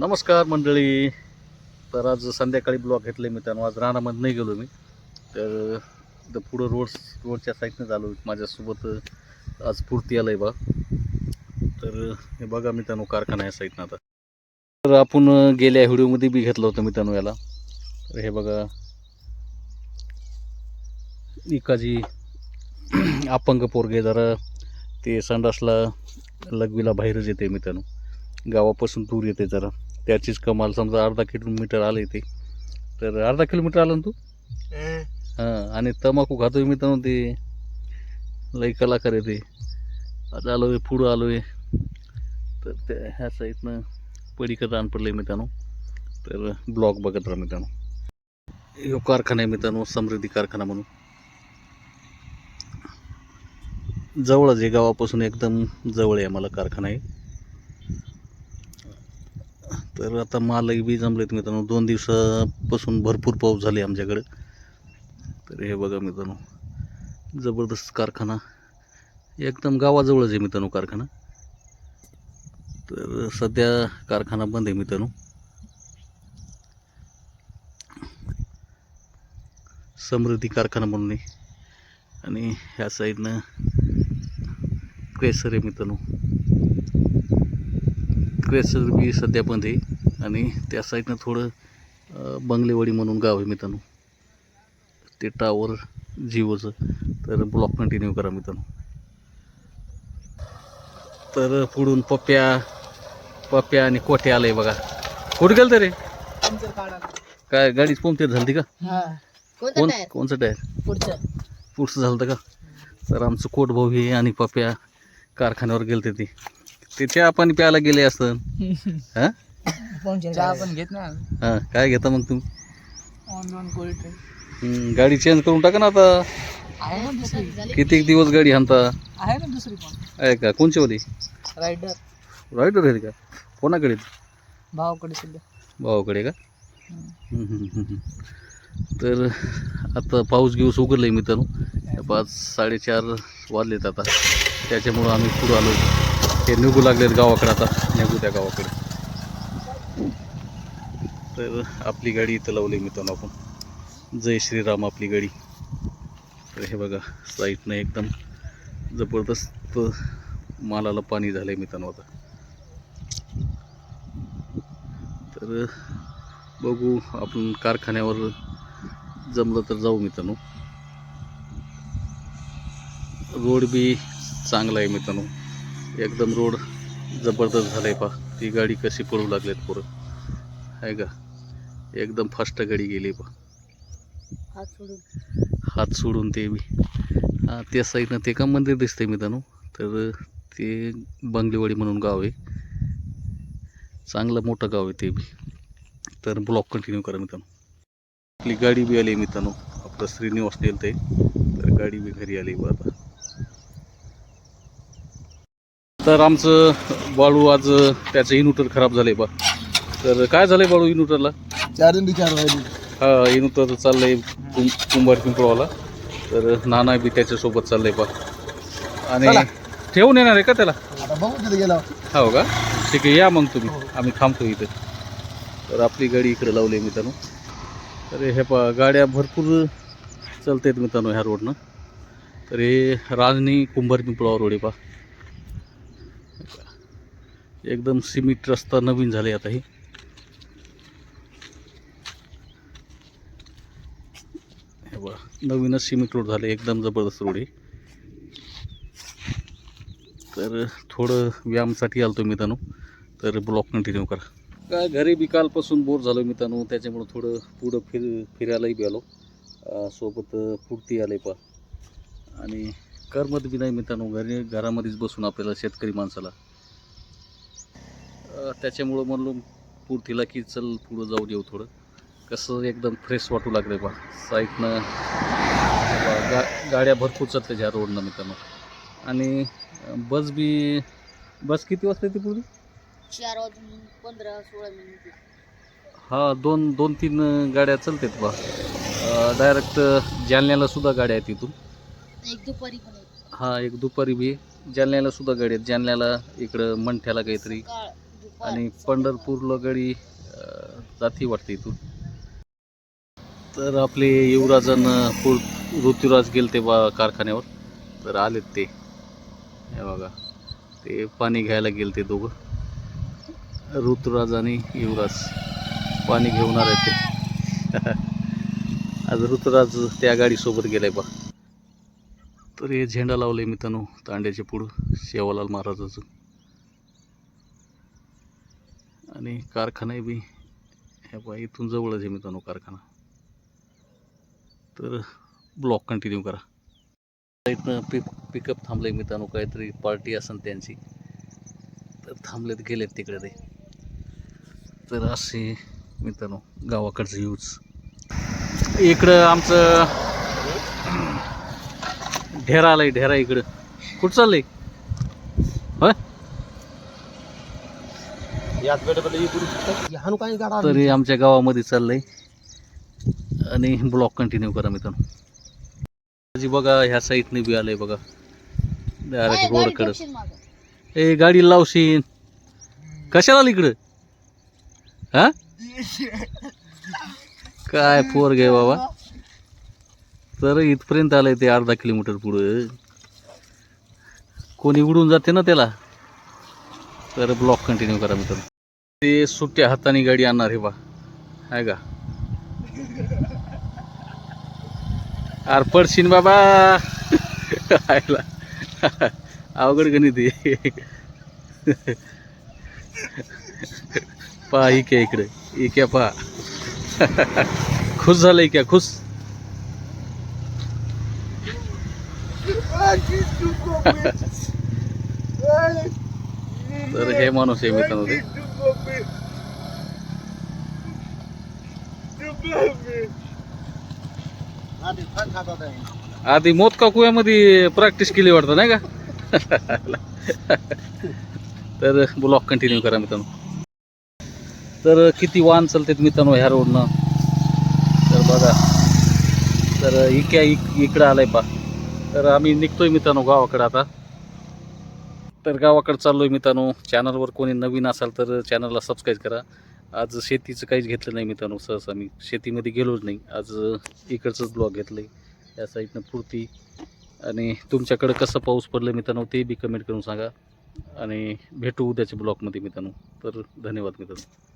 नमस्कार मंडळी. तर आज संध्याकाळी ब्लॉग घेतले मी त्यानं आज रानामध्ये नाही गेलो मी. तर इथं पुढं रोड रोडच्या साईडनं झालो माझ्यासोबत आज पूर्ती आलं आहे बा. तर हे बघा मी त्यानं कारखाना या साईडनं आता. तर आपण गेल्या व्हिडिओमध्ये बी घेतलं होतं मी त्यानं याला. तर हे बघा. इकाजी अपंग पोरगे जरा ते संडासला लघवीला बाहेरच येते मी त्यानं गावापासून दूर येते जरा. त्याचीच कमाल. समजा अर्धा किलोमीटर आलं ते. तर अर्धा किलोमीटर आलं ना तू? हां. आणि तंबाखू खातोय मी तर ते लई कलाकार आहे ते. आता आलो आहे पुढं आलो आहे तर त्या ह्या साईडनं पडीकडं रान पडलं आहे मित्रांनो. तर ब्लॉग बघत राहा मित्रांनो. ह्यो कारखाना आहे मित्रांनो समृद्धी कारखाना म्हणून. जवळच आहे गावापासून एकदम जवळ आहे मला कारखाना आहे. तर आता मालही बी जमलेत मित्रांनो. दोन दिवसापासून भरपूर पाऊस झाले आमच्याकडे. तर हे बघा मित्रांनो जबरदस्त कारखाना. एकदम गावाजवळच आहे मित्रांनो कारखाना. तर सध्या कारखाना बंद आहे मित्रांनो. समृद्धी कारखाना म्हणून आहे. आणि ह्या साईडनं क्रेसर आहे मित्रांनो. क्रेसर बी सध्या बंद आहे. आणि त्या साईडनं थोडं बंगलेवाडी म्हणून गाव आहे मित्रांनो. ते टावर जिओचं तर ब्लॉक कंटिन्यू करा मित्रांनो. तर पुढून पप्प्या पप्प्या आणि कोठे आलंय बघा. कुठे गेलं रे? पंक्चर काढा काय गाडीच पंक्चर झाली का? हा. कोण कोणचं टायर पुढचं. पुढचं झालं का? तर आमचं कोट भाऊ हे आणि पप्प्या कारखान्यावर गेलते ते. ते चहा पाणी प्यायला गेले असतं. हां? चहा पण घेत ना हां काय घेता मग तुम्ही? ऑन ऑन कोल्ड ड्रिंक हम्म, गाडी चेंज करून टाका ना आता. आहे ना दुसरी. किती दिवस गाडी हाणता? आहे ना दुसरी पण. आहे का? कोणची वाली? रायडर रायडर आहे का? कोणाकडे? भावाकडे सुद्धा. भावाकडे का? हम्म, हम्म, हम्म, हम्म. तर आता पाऊस घेऊस उघडलं आहे मित्रांनो पाच साडेचार वाजलेत आता. त्याच्यामुळं आम्ही पुढं आलो. ते निघू लागलेत गावाकडे आता. निघू त्या गावाकडे. तर आपली गाडी इथं लावली मित्रांनो आपण. जय श्रीराम आपली गाडी. तर हे बघा साईडनं एकदम जबरदस्त मालाला पाणी झालं आहे मित्रांनो आता. तर बघू आपण कारखान्यावर जमलं तर जाऊ मित्रांनो. रोड बी चांगला आहे मित्रांनो. एकदम रोड जबरदस्त झालं आहे पा ती गाडी कशी पळू लागलेत पोरं? आहे का? एकदम फास्ट गाडी गेली पा हात सोडून. हात सोडून ते बी हा त्या साईडनं ते का मंदिर दिसतंय मित्रांनो? तर ते बंगलेवाडी म्हणून गाव आहे. चांगलं मोठं गाव आहे ते बी. तर ब्लॉक कंटिन्यू करा मित्रांनो. आपली गाडी बी आली मित्रांनो. आपलं श्रीनिवास नेलं ते तर गाडी बी घरी आली बा आता. तर आमचं बाळू आज त्याचं इन्व्हर्टर खराब झालंय बा. तर काय झालंय बाळू इन्व्हर्टरला? चार चार राहिली. हा इन्व्हर्टर चाललंय कुंभार पिंपळवाला. तर नाना बी त्याच्यासोबत चाललंय बा. आणि. ठेवून येणार आहे का त्याला? आता बघू तिथे गेला. हो का? ठीक आहे या मग तुम्ही. आम्ही थांबतो इथे. तर आपली गाडी इकडे लावली आहे मित्रांनो. तर हे पा गाड्या भरपूर चालतात मित्रांनो ह्या रोडनं. तर हे राजनी कुंभार पिंपळावर रोड आहे पा. एकदम सिमेंट रस्ता नवीन झाले आता हे. बघा नवीनच सिमेंट रोड झाले एकदम जबरदस्त रोड आहे. तर थोडं व्यायामसाठी आलतो मित्रांनो तर ब्लॉक कंटिन्यू करा. काय घरी बी कालपासून बोर झालो मित्रांनो त्याच्यामुळं थोडं पुढं फिर फिरायलाही बी आलो. सोबत पुरती आले पा. आणि करमत बी नाही मित्रांनो घरी घरामध्येच बसून आपल्याला शेतकरी माणसाला. त्याच्यामुळं म्हणलो पुरतीला की चल पुढं जाऊ देऊ थोडं. कसं एकदम फ्रेश वाटू लागलं बा. साईडनं बा, गा गाड्या भरपूर चालतात ह्या रोडनं मित्रांनो. आणि बस बी बस किती वाजता येते पूर्वी चार वाजून पंधरा सोळा मिनिट हा दोन दोन तीन गाड्या चालतात बा. डायरेक्ट जालन्याला सुद्धा गाड्या आहेत इथून. एक दुपारी पण हा एक दुपारी बी. जालन्याला सुद्धा गाडी आहेत. जालन्याला इकडं मंठ्याला काहीतरी. हो. आणि पंढरपूरला गडी जाती वाटते इथून. तर आपले युवराजन पूर ऋतुराज गेले ते बा कारखान्यावर. तर आलेत ते. हे बघा ते पाणी घ्यायला गेले ते दोघं. ऋतुराज आणि युवराज पाणी घेऊन आले ते. आज ऋतुराज त्या गाडीसोबत गेलाय बा. तर हे झेंडा लावले मित्रांनो तांड्याच्या पुढं शेवालाल महाराजाचं. आणि कारखानाही बी हे बा इथून जवळच आहे मित्रांनो कारखाना. तर ब्लॉक कंटिन्यू करा. इथनं पिक पिकअप थांबले मित्रांनो काहीतरी पार्टी असेल त्यांची. तर थांबलेत गेलेत तिकडे ते. तर असे मित्रांनो गावाकडचं यूज इकडं आमचं ढेरा आलाय ढेरा इकडं. कुठं चाललंय? आहे हाणू काय गाडा तरी आमच्या गावामध्ये चाललंय. आणि ब्लॉक कंटिन्यू करा मित्रांनो. जी बघा ह्या साईडने बी आलंय बघा. डायरेक्ट रोड कडं. ए गाडी लावशीन कशाला आली इकडं? हा? काय पोर गे बाबा? तर इथपर्यंत आलंय ते अर्धा किलोमीटर पुढं. कोणी उडून जाते ना त्याला? तर ब्लॉक कंटिन्यू करा मित्रांनो. ते सुट्या हाताने गाडी आणणार हे बा. आहे का? आर पडशीन बाबा. आयला. अवघड गणित आहे. पहा इक्या इकडे. इक्या पहा. खुश झालं इक्या खुश. तर हे माणूस आहे मित्रांनो ते. आधी मोदका कुव्यामध्ये प्रॅक्टिस केली वाटतं नाही का? तर ब्लॉक कंटिन्यू करा मित्रांनो. तर किती वाहन चालतात मित्रांनो ह्या रोडनं तर बघा. तर इक्या इक इकडं आलाय पा तर आम्ही निघतोय मित्रांनो गावाकडं आता. तर गावाकडे आहे मित्रांनो. चॅनलवर कोणी नवीन असाल तर चॅनलला सबस्क्राईब करा. आज शेतीचं काहीच घेतलं नाही मित्रांनो सहसा मी. शेतीमध्ये गेलोच नाही. आज इकडचंच ब्लॉग घेतलं आहे या साईडनं पुरती. आणि तुमच्याकडं कसं पाऊस पडलं मित्रांनो ते बी कमेंट करून सांगा. आणि भेटू उद्याच्या ब्लॉगमध्ये मित्रांनो. तर धन्यवाद मित्रांनो.